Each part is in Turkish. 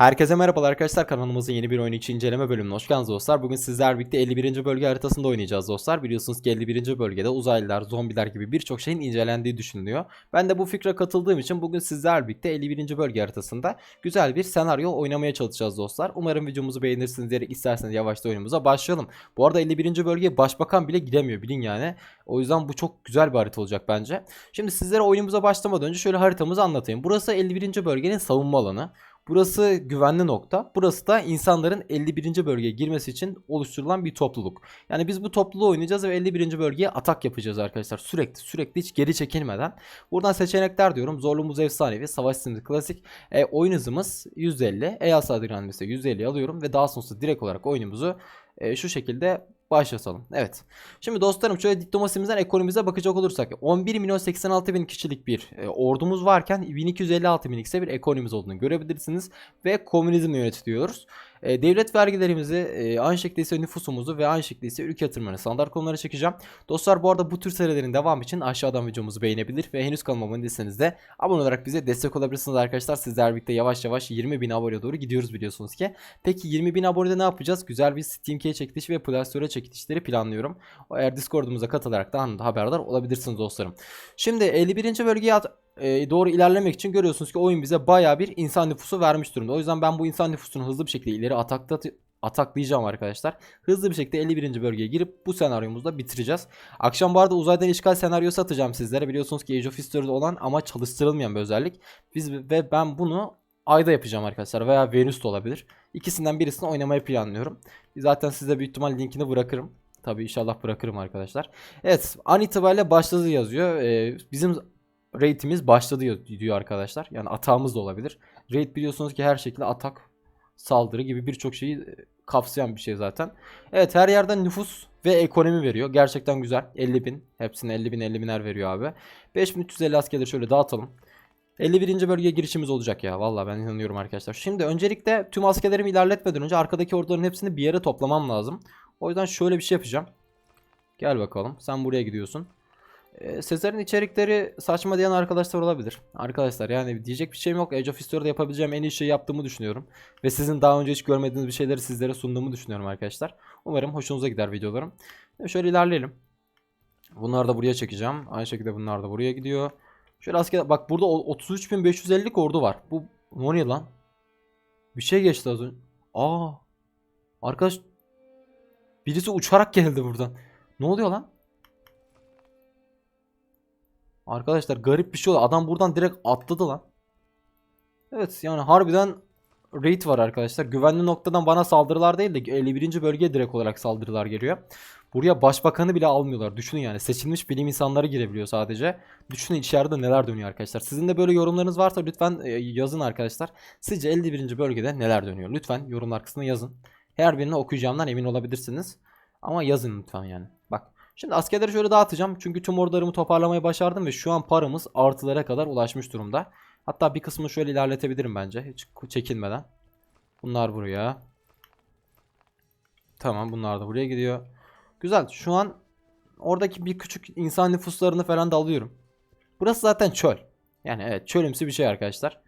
Herkese merhabalar arkadaşlar kanalımızın yeni bir oyun içi inceleme bölümüne hoş geldiniz dostlar. Bugün sizler birlikte 51. bölge haritasında oynayacağız dostlar. Biliyorsunuz ki 51. bölgede uzaylılar, zombiler gibi birçok şeyin incelendiği düşünülüyor. Ben de bu fikre katıldığım için bugün sizler birlikte 51. bölge haritasında güzel bir senaryo oynamaya çalışacağız dostlar. Umarım videomuzu beğenirsiniz diyerek isterseniz yavaşta oyunumuza başlayalım. Bu arada 51. bölgeye başbakan bile giremiyor bilin yani. O yüzden bu çok güzel bir harita olacak bence. Şimdi sizlere oyunumuza başlamadan önce şöyle haritamızı anlatayım. Burası 51. bölgenin savunma alanı. Burası güvenli nokta. Burası da insanların 51. bölgeye girmesi için oluşturulan bir topluluk. Yani biz bu topluluğu oynayacağız ve 51. bölgeye atak yapacağız arkadaşlar. Sürekli sürekli hiç geri çekilmeden. Buradan seçenekler diyorum. Zorluğumuz efsanevi, savaş simli klasik. E, oyun hızımız 150. EAS adrenalimizi 150 alıyorum ve daha sonrasında direkt olarak oyunumuzu e, şu şekilde başlatalım. Evet. Şimdi dostlarım şöyle diplomasimizden ekonomimize bakacak olursak 11 milyon 86 bin kişilik bir e, ordumuz varken 1256 bin ise bir ekonomimiz olduğunu görebilirsiniz ve komünizmle yönetiliyoruz. E, devlet vergilerimizi, e, aynı şekilde ise nüfusumuzu ve aynı şekilde ise ülke yatırımlarını standart konulara çekeceğim. Dostlar bu arada bu tür serilerin devamı için aşağıdan videomuzu beğenebilir ve henüz kanalıma abone değilseniz de abone olarak bize destek olabilirsiniz arkadaşlar. Sizler birlikte yavaş yavaş 20 bin abone doğru gidiyoruz biliyorsunuz ki. Peki 20 bin abonede ne yapacağız? Güzel bir Steam Key çekiliş ve Play Store çekilişleri planlıyorum. Eğer Discord'umuza katılarak da anında haberdar olabilirsiniz dostlarım. Şimdi 51. bölgeye at- e, doğru ilerlemek için görüyorsunuz ki oyun bize baya bir insan nüfusu vermiş durumda. O yüzden ben bu insan nüfusunu hızlı bir şekilde ileri atakta ataklayacağım arkadaşlar. Hızlı bir şekilde 51. bölgeye girip bu senaryomuzu da bitireceğiz. Akşam bu arada uzaydan işgal senaryosu atacağım sizlere. Biliyorsunuz ki Age of History'de olan ama çalıştırılmayan bir özellik. Biz ve ben bunu ayda yapacağım arkadaşlar veya Venüs'te olabilir. İkisinden birisini oynamayı planlıyorum. Zaten size büyük ihtimal linkini bırakırım. Tabii inşallah bırakırım arkadaşlar. Evet an itibariyle başladı yazıyor. Ee, bizim rate'imiz başladı yaz- diyor arkadaşlar. Yani atağımız da olabilir. Raid biliyorsunuz ki her şekilde atak, saldırı gibi birçok şeyi e, kapsayan bir şey zaten. Evet her yerden nüfus ve ekonomi veriyor. Gerçekten güzel. 50 bin. Hepsine 50 bin 50 biner veriyor abi. 5350 askerleri şöyle dağıtalım. 51. bölgeye girişimiz olacak ya. Vallahi ben inanıyorum arkadaşlar. Şimdi öncelikle tüm askerlerimi ilerletmeden önce arkadaki orduların hepsini bir yere toplamam lazım. O yüzden şöyle bir şey yapacağım. Gel bakalım. Sen buraya gidiyorsun. Ee, Sezar'ın içerikleri saçma diyen arkadaşlar olabilir. Arkadaşlar yani diyecek bir şeyim yok. Age of History'de yapabileceğim en iyi şeyi yaptığımı düşünüyorum. Ve sizin daha önce hiç görmediğiniz bir şeyleri sizlere sunduğumu düşünüyorum arkadaşlar. Umarım hoşunuza gider videolarım. Şöyle ilerleyelim. Bunları da buraya çekeceğim. Aynı şekilde bunlar da buraya gidiyor. Şöyle asker bak burada o- 33.550'lik ordu var. Bu ne lan? Bir şey geçti az önce. Aa. Arkadaş birisi uçarak geldi buradan. Ne oluyor lan? Arkadaşlar garip bir şey oldu. Adam buradan direkt atladı lan. Evet yani harbiden raid var arkadaşlar. Güvenli noktadan bana saldırılar değil de 51. bölgeye direkt olarak saldırılar geliyor. Buraya başbakanı bile almıyorlar. Düşünün yani seçilmiş bilim insanları girebiliyor sadece. Düşünün içeride neler dönüyor arkadaşlar. Sizin de böyle yorumlarınız varsa lütfen e, yazın arkadaşlar. Sizce 51. bölgede neler dönüyor? Lütfen yorumlar kısmına yazın. Her birini okuyacağımdan emin olabilirsiniz. Ama yazın lütfen yani. Bak Şimdi askerleri şöyle dağıtacağım. Çünkü tüm ordularımı toparlamayı başardım ve şu an paramız artılara kadar ulaşmış durumda. Hatta bir kısmını şöyle ilerletebilirim bence. Hiç çekinmeden. Bunlar buraya. Tamam bunlar da buraya gidiyor. Güzel. Şu an oradaki bir küçük insan nüfuslarını falan da alıyorum. Burası zaten çöl. Yani evet çölümsü bir şey arkadaşlar.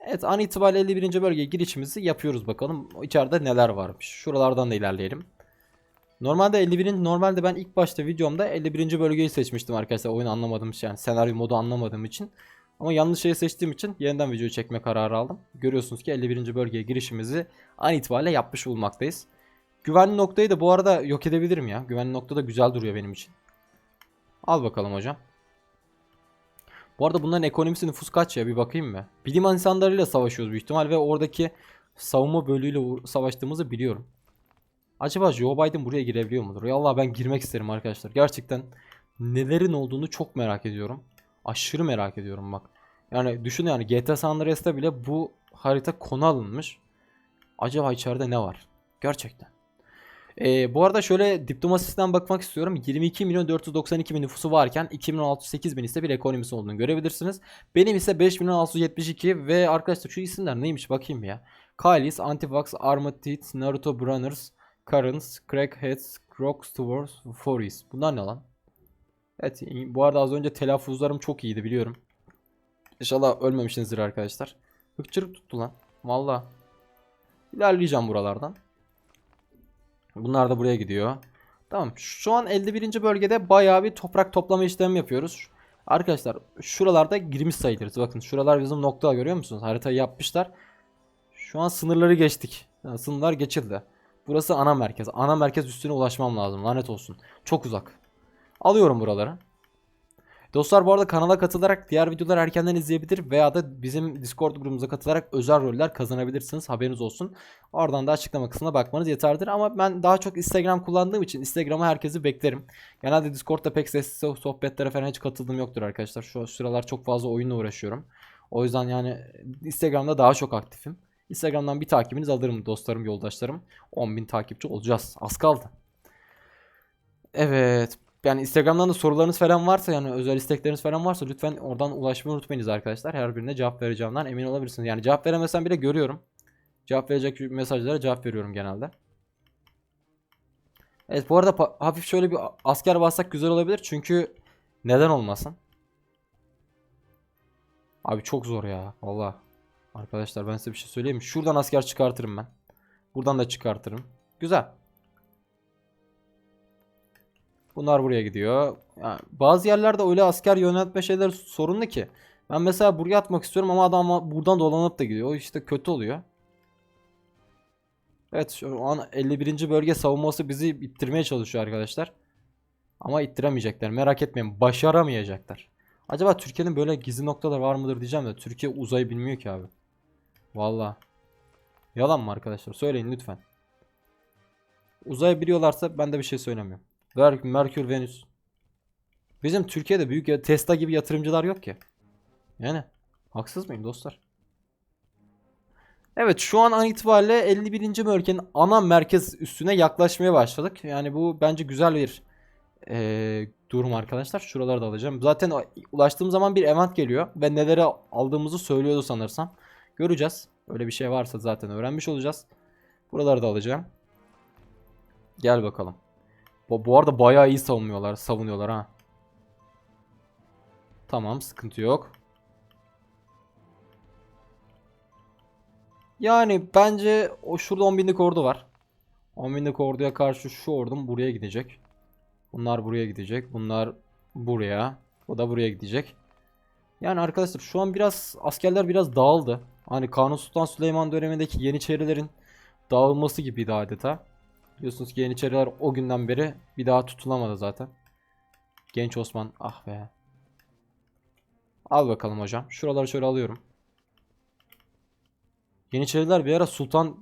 Evet an itibariyle 51. bölgeye girişimizi yapıyoruz bakalım. İçeride neler varmış. Şuralardan da ilerleyelim. Normalde 51'in normalde ben ilk başta videomda 51. bölgeyi seçmiştim arkadaşlar. Oyunu anlamadığım için yani senaryo modu anlamadığım için. Ama yanlış şeyi seçtiğim için yeniden video çekme kararı aldım. Görüyorsunuz ki 51. bölgeye girişimizi an itibariyle yapmış bulmaktayız. Güvenli noktayı da bu arada yok edebilirim ya. Güvenli nokta da güzel duruyor benim için. Al bakalım hocam. Bu arada bunların ekonomisi nüfus kaç ya bir bakayım mı? Bilim insanlarıyla savaşıyoruz büyük ihtimal ve oradaki savunma bölüğüyle savaştığımızı biliyorum. Acaba Joe Biden buraya girebiliyor mudur? Ya Allah ben girmek isterim arkadaşlar. Gerçekten nelerin olduğunu çok merak ediyorum. Aşırı merak ediyorum bak. Yani düşün yani GTA San Andreas'ta bile bu harita konu alınmış. Acaba içeride ne var? Gerçekten. Ee, bu arada şöyle diplomasisinden bakmak istiyorum. 22 milyon 492 bin nüfusu varken 2 milyon 608 bin ise bir ekonomisi olduğunu görebilirsiniz. Benim ise 5 milyon 672 ve arkadaşlar şu isimler neymiş bakayım ya. Kailis, Antivax, Teeth, Naruto Runners, Currents, Crackheads, Crocs Towards, Foris. Bunlar ne lan? Evet bu arada az önce telaffuzlarım çok iyiydi biliyorum. İnşallah ölmemişsinizdir arkadaşlar. Hıkçırık tuttu lan. Valla. İlerleyeceğim buralardan. Bunlar da buraya gidiyor. Tamam. Şu an 51. bölgede bayağı bir toprak toplama işlemi yapıyoruz. Arkadaşlar şuralarda girmiş sayılırız. Bakın şuralar bizim nokta görüyor musunuz? Haritayı yapmışlar. Şu an sınırları geçtik. Yani sınırlar geçildi. Burası ana merkez. Ana merkez üstüne ulaşmam lazım. Lanet olsun. Çok uzak. Alıyorum buraları. Dostlar bu arada kanala katılarak diğer videoları erkenden izleyebilir veya da bizim Discord grubumuza katılarak özel roller kazanabilirsiniz. Haberiniz olsun. Oradan da açıklama kısmına bakmanız yeterlidir. Ama ben daha çok Instagram kullandığım için Instagram'a herkesi beklerim. Genelde Discord'da pek sessiz sohbetlere falan hiç katıldığım yoktur arkadaşlar. Şu sıralar çok fazla oyunla uğraşıyorum. O yüzden yani Instagram'da daha çok aktifim. Instagram'dan bir takibiniz alırım dostlarım, yoldaşlarım. 10.000 takipçi olacağız. Az kaldı. Evet. Yani Instagram'dan da sorularınız falan varsa yani özel istekleriniz falan varsa lütfen oradan ulaşmayı unutmayınız arkadaşlar. Her birine cevap vereceğimden emin olabilirsiniz. Yani cevap veremesem bile görüyorum. Cevap verecek mesajlara cevap veriyorum genelde. Evet bu arada hafif şöyle bir asker bassak güzel olabilir. Çünkü neden olmasın? Abi çok zor ya. Valla. Arkadaşlar ben size bir şey söyleyeyim mi? Şuradan asker çıkartırım ben. Buradan da çıkartırım. Güzel. Bunlar buraya gidiyor. Yani bazı yerlerde öyle asker yöneltme şeyler sorunlu ki. Ben mesela buraya atmak istiyorum ama adam buradan dolanıp da gidiyor. O işte kötü oluyor. Evet şu an 51. bölge savunması bizi ittirmeye çalışıyor arkadaşlar. Ama ittiremeyecekler. Merak etmeyin. Başaramayacaklar. Acaba Türkiye'nin böyle gizli noktalar var mıdır diyeceğim de Türkiye uzayı bilmiyor ki abi. Valla. Yalan mı arkadaşlar? Söyleyin lütfen. Uzayı biliyorlarsa ben de bir şey söylemiyorum. Merkür, Venüs. Bizim Türkiye'de büyük ya- Tesla gibi yatırımcılar yok ki. Yani haksız mıyım dostlar? Evet şu an an itibariyle 51. bölgenin ana merkez üstüne yaklaşmaya başladık. Yani bu bence güzel bir eee, durum arkadaşlar. Şuraları da alacağım. Zaten ulaştığım zaman bir event geliyor ve neleri aldığımızı söylüyordu sanırsam. Göreceğiz. Öyle bir şey varsa zaten öğrenmiş olacağız. Buraları da alacağım. Gel bakalım. Bu, bu arada bayağı iyi savunuyorlar, savunuyorlar ha. Tamam, sıkıntı yok. Yani bence o şurada 10 binlik ordu var. 10 binlik orduya karşı şu ordum buraya gidecek. Bunlar buraya gidecek. Bunlar buraya. O da buraya gidecek. Yani arkadaşlar şu an biraz askerler biraz dağıldı. Hani Kanuni Sultan Süleyman dönemindeki Yeniçerilerin dağılması gibiydi adeta. Biliyorsunuz ki Yeniçeriler o günden beri bir daha tutulamadı zaten. Genç Osman ah be. Al bakalım hocam. Şuraları şöyle alıyorum. Yeniçeriler bir ara sultan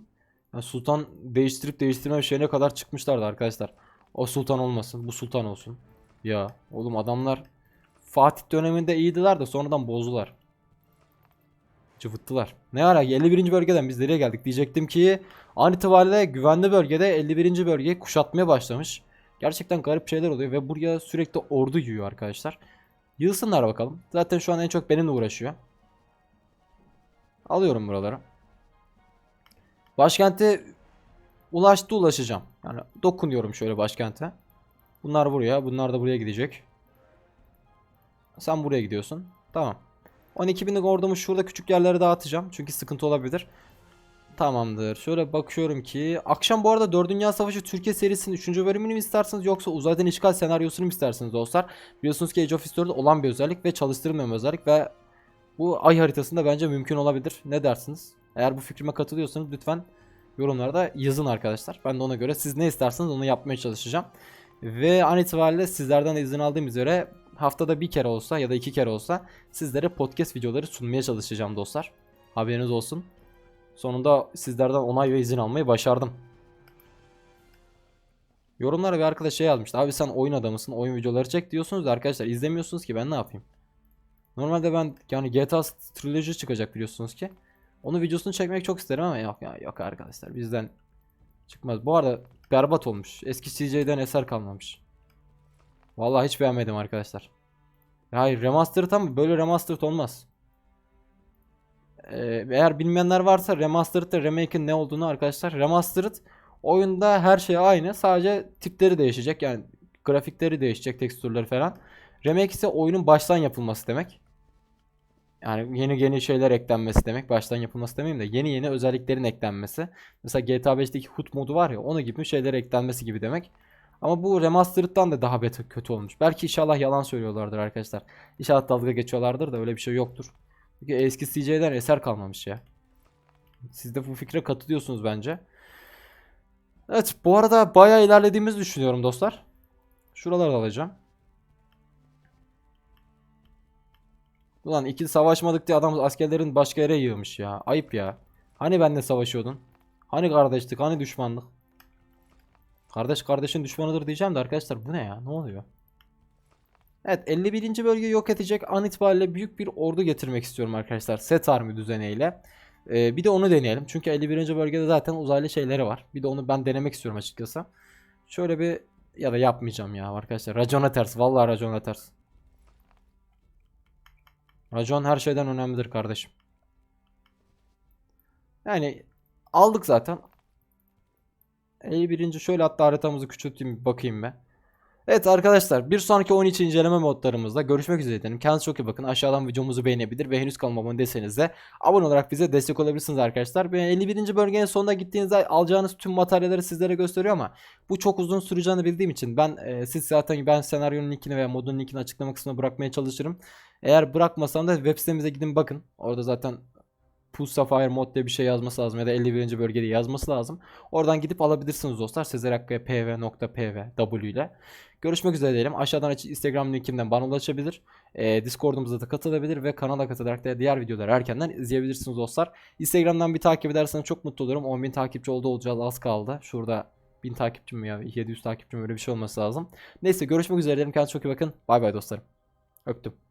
yani sultan değiştirip değiştirme şeyine kadar çıkmışlardı arkadaşlar. O sultan olmasın, bu sultan olsun. Ya oğlum adamlar Fatih döneminde iyiydiler de sonradan bozdular. Cıvıttılar. Ne ara 51. bölgeden biz nereye geldik diyecektim ki an itibariyle güvenli bölgede 51. bölgeyi kuşatmaya başlamış. Gerçekten garip şeyler oluyor ve buraya sürekli ordu yiyor arkadaşlar. Yığsınlar bakalım. Zaten şu an en çok benimle uğraşıyor. Alıyorum buraları. Başkente ulaştı ulaşacağım. Yani dokunuyorum şöyle başkente. Bunlar buraya, bunlar da buraya gidecek. Sen buraya gidiyorsun. Tamam. 12 binlik ordumu şurada küçük yerlere dağıtacağım. Çünkü sıkıntı olabilir. Tamamdır. Şöyle bakıyorum ki akşam bu arada 4 Dünya Savaşı Türkiye serisinin 3. bölümünü mü isterseniz yoksa uzaydan işgal senaryosunu mu isterseniz dostlar? Biliyorsunuz ki Age of History'de olan bir özellik ve çalıştırılmayan özellik ve bu ay haritasında bence mümkün olabilir. Ne dersiniz? Eğer bu fikrime katılıyorsanız lütfen yorumlarda yazın arkadaşlar. Ben de ona göre siz ne isterseniz onu yapmaya çalışacağım. Ve an itibariyle sizlerden de izin aldığım üzere haftada bir kere olsa ya da iki kere olsa sizlere podcast videoları sunmaya çalışacağım dostlar. Haberiniz olsun. Sonunda sizlerden onay ve izin almayı başardım. Yorumlara bir arkadaş şey yazmıştı. Abi sen oyun adamısın, oyun videoları çek diyorsunuz da arkadaşlar izlemiyorsunuz ki ben ne yapayım? Normalde ben yani GTA Trilogy çıkacak biliyorsunuz ki. Onun videosunu çekmek çok isterim ama yok ya yok arkadaşlar bizden çıkmaz. Bu arada berbat olmuş. Eski CJ'den eser kalmamış. Vallahi hiç beğenmedim arkadaşlar. Hayır remastered ama böyle remastered olmaz. Ee, eğer bilmeyenler varsa remastered ve remake'in ne olduğunu arkadaşlar remastered oyunda her şey aynı sadece tipleri değişecek yani grafikleri değişecek tekstürleri falan. Remake ise oyunun baştan yapılması demek. Yani yeni yeni şeyler eklenmesi demek. Baştan yapılması demeyeyim de yeni yeni özelliklerin eklenmesi. Mesela GTA 5'teki HUD modu var ya onu gibi şeyler eklenmesi gibi demek. Ama bu Remastered'dan da daha beter kötü olmuş. Belki inşallah yalan söylüyorlardır arkadaşlar. İnşallah dalga geçiyorlardır da öyle bir şey yoktur. Çünkü eski CJ'den eser kalmamış ya. Siz de bu fikre katılıyorsunuz bence. Evet bu arada bayağı ilerlediğimizi düşünüyorum dostlar. Şuraları alacağım. Ulan iki savaşmadık diye adam askerlerin başka yere yığmış ya. Ayıp ya. Hani benle savaşıyordun? Hani kardeşlik? Hani düşmanlık? Kardeş kardeşin düşmanıdır diyeceğim de arkadaşlar bu ne ya? Ne oluyor? Evet 51. bölge yok edecek an itibariyle büyük bir ordu getirmek istiyorum arkadaşlar. Set army düzeniyle. Ee, bir de onu deneyelim. Çünkü 51. bölgede zaten uzaylı şeyleri var. Bir de onu ben denemek istiyorum açıkçası. Şöyle bir ya da yapmayacağım ya arkadaşlar. Racona ters. Vallahi racona ters. Racon her şeyden önemlidir kardeşim. Yani aldık zaten. 51. şöyle hatta haritamızı küçülteyim bakayım be. Evet arkadaşlar bir sonraki oyun için inceleme modlarımızda görüşmek üzere diyelim. Kendinize çok iyi bakın. Aşağıdan videomuzu beğenebilir ve henüz kanalıma abone değilseniz de abone olarak bize destek olabilirsiniz arkadaşlar. Ben 51. bölgenin sonuna gittiğinizde alacağınız tüm materyalleri sizlere gösteriyor ama bu çok uzun süreceğini bildiğim için ben e, siz zaten ben senaryonun linkini veya modun linkini açıklama kısmına bırakmaya çalışırım. Eğer bırakmasam da web sitemize gidin bakın. Orada zaten Pulse Sapphire mod diye bir şey yazması lazım ya da 51. bölgede yazması lazım. Oradan gidip alabilirsiniz dostlar. Sezer Hakkı'ya pv.pv ile. Görüşmek üzere diyelim. Aşağıdan Instagram linkimden bana ulaşabilir. Ee, Discord'umuza da katılabilir ve kanala katılarak da diğer videoları erkenden izleyebilirsiniz dostlar. Instagram'dan bir takip ederseniz çok mutlu olurum. 10.000 takipçi oldu olacağız az kaldı. Şurada 1000 takipçim mi ya 700 takipçim öyle bir şey olması lazım. Neyse görüşmek üzere diyelim. Kendinize çok iyi bakın. Bay bay dostlarım. Öptüm.